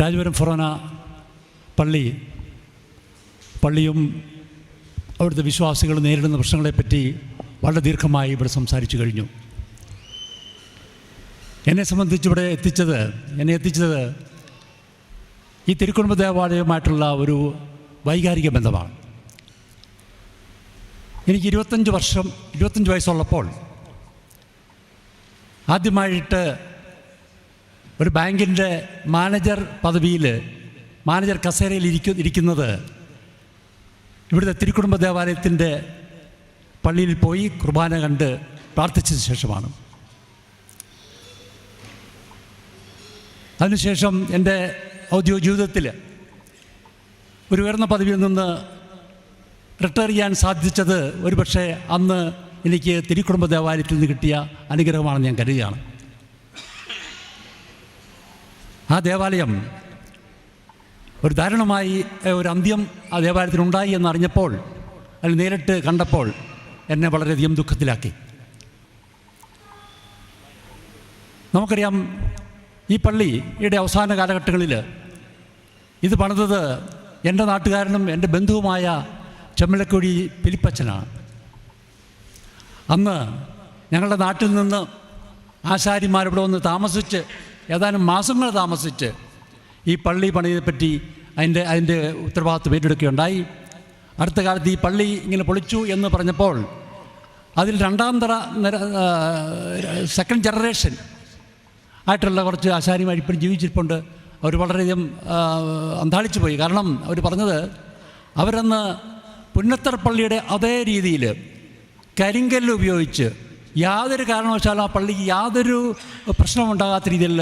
രാജപുരം ഫൊറോന പള്ളി പള്ളിയും അവിടുത്തെ വിശ്വാസികൾ നേരിടുന്ന പ്രശ്നങ്ങളെപ്പറ്റി വളരെ ദീർഘമായി ഇവിടെ സംസാരിച്ചു കഴിഞ്ഞു. എന്നെ സംബന്ധിച്ച് ഇവിടെ എത്തിച്ചത് എന്നെ എത്തിച്ചത് ഈ തിരുക്കുടുംബ ദേവാലയവുമായിട്ടുള്ള ഒരു വൈകാരിക ബന്ധമാണ്. എനിക്ക് ഇരുപത്തഞ്ച് വർഷം ഇരുപത്തഞ്ച് വയസ്സുള്ളപ്പോൾ ആദ്യമായിട്ട് ഒരു ബാങ്കിന്റെ മാനേജർ പദവിയിൽ മാനേജർ കസേരയിൽ ഇരിക്കു ഇരിക്കുന്നത് ഇവിടുത്തെ തിരുക്കുടുംബ ദേവാലയത്തിന്റെ പള്ളിയിൽ പോയി കുർബാന കണ്ട് പ്രാർത്ഥിച്ചതിന് ശേഷമാണ്. അതിനുശേഷം എന്റെ ഔദ്യോഗിക ജീവിതത്തിൽ ഒരു ഉയർന്ന പദവിയിൽ നിന്ന് റിട്ടയർ ചെയ്യാൻ സാധിച്ചത് ഒരുപക്ഷെ അന്ന് എനിക്ക് തിരുക്കുടുംബ ദേവാലയത്തിൽ നിന്ന് കിട്ടിയ അനുഗ്രഹമാണെന്ന് ഞാൻ കരുതുകയാണ്. ആ ദേവാലയം ഒരു ദാരുണമായി ഒരു അന്ത്യം ആ ദേവാലയത്തിനുണ്ടായി എന്നറിഞ്ഞപ്പോൾ അല്ലെങ്കിൽ നേരിട്ട് കണ്ടപ്പോൾ എന്നെ വളരെയധികം ദുഃഖത്തിലാക്കി. നമുക്കറിയാം ഈ പള്ളിയുടെ അവസാന കാലഘട്ടങ്ങളിൽ ഇത് പണിതത് എന്റെ നാട്ടുകാരനും എന്റെ ബന്ധുവുമായ ചെമ്മലക്കുഴി പിലിപ്പച്ചനാണ്. അന്ന് ഞങ്ങളുടെ നാട്ടിൽ നിന്ന് ആശാരിമാരിവിടെ വന്ന് താമസിച്ച് ഏതാനും മാസങ്ങൾ താമസിച്ച് ഈ പള്ളി പണിയെപ്പറ്റി അതിന്റെ അതിന്റെ ഉത്തരവാദിത്വം ഏറ്റെടുക്കുകയുണ്ടായി. അടുത്ത കാലത്ത് ഈ പള്ളി ഇങ്ങനെ പൊളിച്ചു എന്ന് പറഞ്ഞപ്പോൾ അതിൽ രണ്ടാം തറ സെക്കൻഡ് ജനറേഷൻ ആയിട്ടുള്ള കുറച്ച് ആശാരിമാർ ഇപ്പോഴും ജീവിച്ചിരിപ്പുണ്ട്. അവർ വളരെയധികം അന്താളിച്ചു പോയി. കാരണം അവർ പറഞ്ഞത് അവരന്ന് പുന്നത്തർ പള്ളിയുടെ അതേ രീതിയിൽ കരിങ്കല്ല് ഉപയോഗിച്ച് യാതൊരു കാരണവശാലും ആ പള്ളിക്ക് യാതൊരു പ്രശ്നമുണ്ടാകാത്ത രീതിയിൽ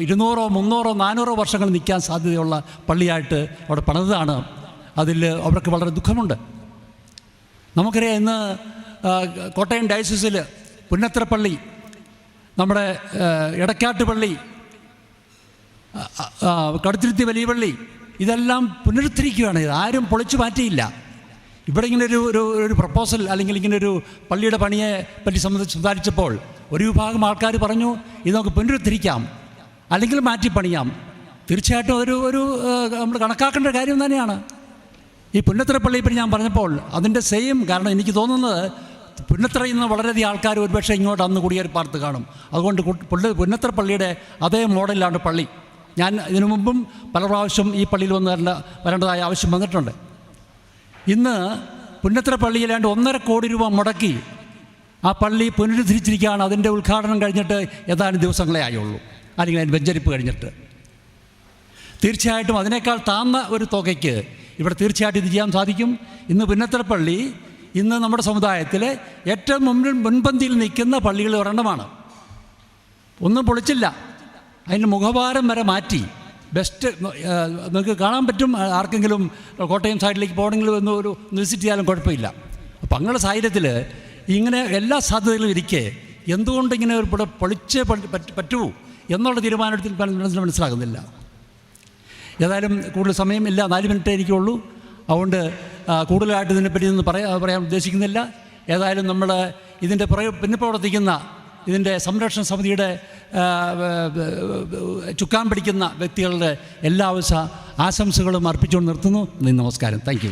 ഇരുന്നൂറോ മുന്നൂറോ നാനൂറോ വർഷങ്ങൾ നിൽക്കാൻ സാധ്യതയുള്ള പള്ളിയായിട്ട് അവിടെ പണിതാണ് അതിൽ അവർക്ക് വളരെ ദുഃഖമുണ്ട്. നമുക്കറിയാം ഇന്ന് കോട്ടയം ഡയസിസിൽ പുന്നത്ര പള്ളി നമ്മുടെ ഇടക്കാട്ട് പള്ളി കടുത്തിരുത്തി വലിയ പള്ളി ഇതെല്ലാം പുനരുദ്ധരിക്കുകയാണ്. ഇത് ആരും പൊളിച്ചു മാറ്റിയില്ല. ഇവിടെ ഇങ്ങനെ ഒരു ഒരു ഒരു പ്രപ്പോസൽ അല്ലെങ്കിൽ ഇങ്ങനെ ഒരു പള്ളിയുടെ പണിയെ പറ്റി സംബന്ധിച്ച് സംസാരിച്ചപ്പോൾ ഒരു വിഭാഗം ആൾക്കാർ പറഞ്ഞു ഇത് നമുക്ക് പുനരുദ്ധരിക്കാം അല്ലെങ്കിൽ മാറ്റി പണിയാം. തീർച്ചയായിട്ടും അതൊരു ഒരു നമ്മൾ കണക്കാക്കേണ്ട കാര്യം തന്നെയാണ്. ഈ പുന്നത്തറ പള്ളിയെ പറ്റി ഞാൻ പറഞ്ഞപ്പോൾ അതിന്റെ സെയിം കാരണം എനിക്ക് തോന്നുന്നത് പുന്നത്തറയിൽ നിന്ന് വളരെയധികം ആൾക്കാർ ഒരുപക്ഷെ ഇങ്ങോട്ട് അന്ന് കുടിയേറി പാർത്ത് കാണും. അതുകൊണ്ട് പുന്നത്തറ പള്ളിയുടെ അതേ മോഡലിലാണ് പള്ളി. ഞാൻ ഇതിനു മുമ്പും പല പ്രാവശ്യം ഈ പള്ളിയിൽ വന്ന് വരേണ്ട വരേണ്ടതായ ആവശ്യം വന്നിട്ടുണ്ട്. ഇന്ന് പുന്നത്തറ പള്ളിയിലാണ്ട് ഒന്നര കോടി രൂപ മുടക്കി ആ പള്ളി പുനരുദ്ധരിച്ചിരിക്കുകയാണ്. അതിന്റെ ഉദ്ഘാടനം കഴിഞ്ഞിട്ട് ഏതാനും ദിവസങ്ങളെ ആയുള്ളൂ. അല്ലെങ്കിൽ അതിന്റെ വെഞ്ചരിപ്പ് കഴിഞ്ഞിട്ട്. തീർച്ചയായിട്ടും അതിനേക്കാൾ താന്ന ഒരു തുകയ്ക്ക് ഇവിടെ തീർച്ചയായിട്ടും ഇത് ചെയ്യാൻ സാധിക്കും. ഇന്ന് പുന്നത്ര പള്ളി ഇന്ന് നമ്മുടെ സമുദായത്തിലെ ഏറ്റവും മുമ്പിൽ മുൻപന്തിയിൽ നിൽക്കുന്ന പള്ളികളിൽ ഒരെണ്ണമാണ്. ഒന്നും പൊളിച്ചില്ല. അതിന്റെ മുഖഭാരം വരെ മാറ്റി. ബെസ്റ്റ് നിങ്ങൾക്ക് കാണാൻ പറ്റും ആർക്കെങ്കിലും കോട്ടയം സൈഡിലേക്ക് പോകണമെങ്കിൽ ഒന്ന് ഒരു വിസിറ്റ് ചെയ്യാനും കുഴപ്പമില്ല. അപ്പം അങ്ങനെയുള്ള സാഹചര്യത്തിൽ ഇങ്ങനെ എല്ലാ സാധ്യതകളും ഇരിക്കെ എന്തുകൊണ്ട് ഇങ്ങനെ ഒരു ഇവിടെ പൊളിച്ചേ പറ്റ- പറ്റ- പറ്റൂ എന്നുള്ള തീരുമാനത്തിൽ മനസ്സിലാകുന്നില്ല. ഏതായാലും കൂടുതൽ സമയമില്ല നാല് മിനിറ്റേ എനിക്കുള്ളൂ അതുകൊണ്ട് കൂടുതലായിട്ട് ഇതിനെപ്പറ്റി ഒന്നും പറയാൻ പറയാൻ ഉദ്ദേശിക്കുന്നില്ല. ഏതായാലും നമ്മൾ ഇതിന്റെ പുറകെ പിന്നെ പ്രവർത്തിക്കുന്ന ഇതിന്റെ സംരക്ഷണ സമിതിയുടെ ചുക്കാൻ പിടിക്കുന്ന വ്യക്തികളുടെ എല്ലാവിധ ആശംസകളും അർപ്പിച്ചുകൊണ്ട് നിർത്തുന്നു. നമസ്കാരം. താങ്ക്